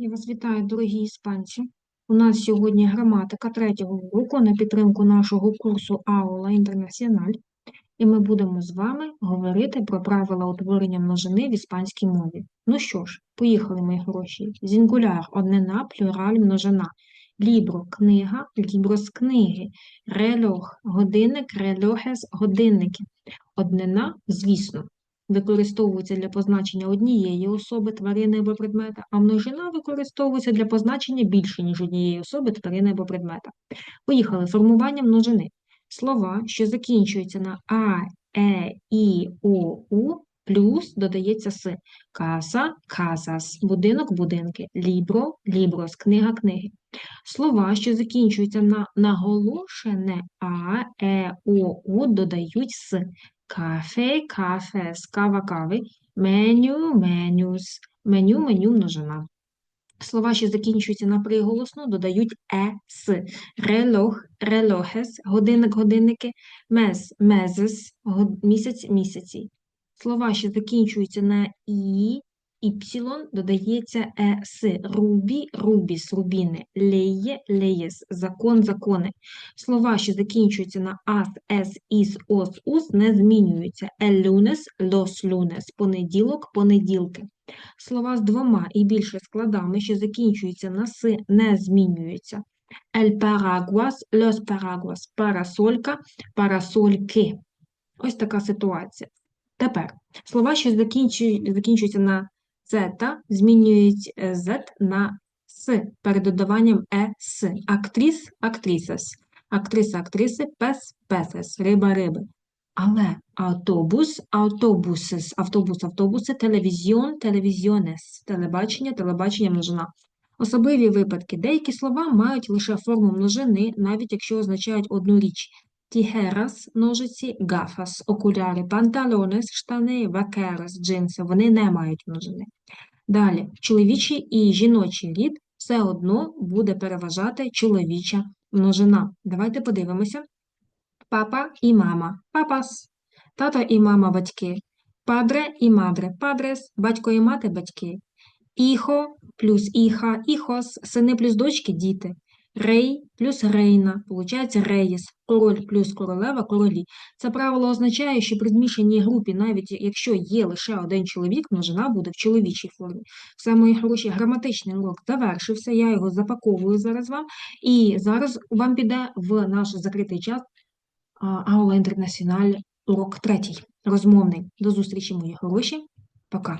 Я вас вітаю, дорогі іспанці. У нас сьогодні граматика третього уроку на підтримку нашого курсу Аула Інтернаціональ. І ми будемо з вами говорити про правила утворення множини в іспанській мові. Ну що ж, поїхали, мої хороші. Зінгуляр – однина, плюраль – множина. Лібро – книга, ліброс – книги. Релох – годинник, релохес – годинники. Однина, звісно, використовується для позначення однієї особи, тварини або предмета, а множина використовується для позначення більше, ніж однієї особи, тварини або предмета. Поїхали. Формування множини. Слова, що закінчуються на а, е, і, о, у, плюс додається с. Каса, касас, будинок, будинки, лібро, ліброс, книга, книги. Слова, що закінчуються на наголошене а, е, о, у, додають с. Кафе, кафес, кава, кави, меню, менюс, меню, меню, множина. Слова, що закінчуються на приголосну, додають ес. Релох, релохес, годинник, годинники, мес, мезес, місяць, місяці. Слова, що закінчуються на і, іпсилон, додається ес. Рубі, рубіс, рубіни, леє, леєс, закон, закони. Слова, що закінчуються на ас, ес, іс, ос, ус, не змінюються. Lunes, los lunes, понеділок, понеділки. Слова з двома і більше складами, що закінчуються на «си», не змінюються. El paraguas, los paraguas, парасолька, парасольки. Ось така ситуація. Тепер слова, що закінчуються на «зета», змінюють е, «з» на «с» перед додаванням «ес». Актріс – актрісес, актриса – актриси, пес – песес, риба – риби. Але автобус, автобусес, автобус, автобуси, телевізіон, телевізіонес, телебачення, телебачення, множина. Особливі випадки. Деякі слова мають лише форму множини, навіть якщо означають одну річ. Тігерас, ножиці, гафас, окуляри, панталонес, штани, вакерас, джинси. Вони не мають множини. Далі, чоловічий і жіночий рід все одно буде переважати чоловіча множина. Давайте подивимося. Папа і мама. Папас. Тато і мама батьки. Падре і мадре. Падрес. Батько і мати батьки. Іхо плюс іха. Іхос. Сини плюс дочки діти. Рей плюс рейна. Получається рейс. Король плюс королева королі. Це правило означає, що при змішаній групі, навіть якщо є лише один чоловік, множина буде в чоловічій формі. Все, мої хороші, граматичний урок завершився. Я його запаковую зараз вам. І зараз вам піде в наш закритий час Аула Інтернаціональ, урок третій, розмовний. До зустрічі, мої хороші. Пока.